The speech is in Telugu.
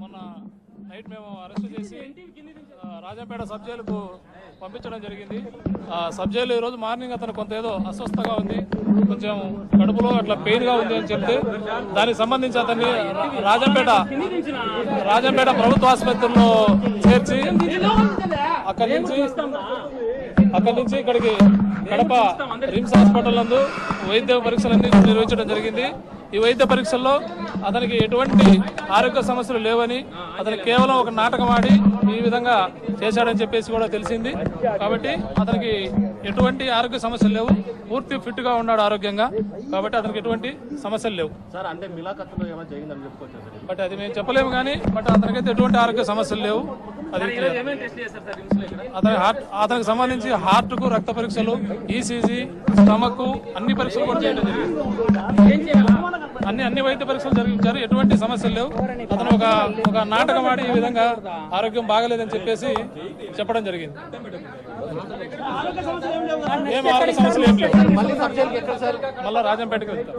మొన్న నైట్ మేము అరెస్ట్ చేసి రాజాపేట సబ్ జైలుకు పంపించడం జరిగింది. ఆ సబ్ జైలు ఈ రోజు మార్నింగ్ అతను కొంత ఏదో అస్వస్థగా ఉంది. కొంచెం కడుపులో అట్లా పెయిన్గా ఉంది అని చెప్తే దానికి సంబంధించి అతన్ని రాజంపేట రాజంపేట ప్రభుత్వ ఆసుపత్రిలో చేర్చి అక్కడి నుంచి అక్కడి నుంచి ఇక్కడికి కడప రిమ్స్ హాస్పిటల్ నందు వైద్య పరీక్షలన్నీ నిర్వహించడం జరిగింది. ఈ వైద్య పరీక్షల్లో అతనికి ఎటువంటి ఆరోగ్య సమస్యలు లేవని అతను కేవలం ఒక నాటకం ఆడి ఈ విధంగా చేశాడని చెప్పేసి కూడా తెలిసింది. కాబట్టి అతనికి ఎటువంటి ఆరోగ్య సమస్యలు లేవు. పూర్తి ఫిట్గా ఉన్నాడు ఆరోగ్యంగా. కాబట్టి అతనికి ఎటువంటి సమస్యలు లేవు. సార్ అంటే మిలాఖత్తులో ఏమైనా జరిగిందని చెప్పుకోవచ్చు సార్. బట్ అది మేము చెప్పలేము కానీ బట్ అతనికైతే ఎటువంటి ఆరోగ్య సమస్యలు లేవు. అది అతని హార్ట్ అతనికి సంబంధించి హార్ట్కు రక్త పరీక్షలు ఈసీజీ స్టమక్ అన్ని పరీక్షలు కూడా చేయడం జరిగింది. అన్ని అన్ని వైద్య పరీక్షలు జరిగించారు ఎటువంటి సమస్యలు లేవు. అతను ఒక ఒక నాటకం ఆడి ఈ విధంగా ఆరోగ్యం బాగలేదని చెప్పేసి చెప్పడం జరిగింది. ఏం ఆరోగ్య సమస్యలు ఏం లేవు. మళ్ళీ సబ్ జైలుకి ఎక్కడ సార్? మళ్ళా రాజంపేటకి వెళ్తాం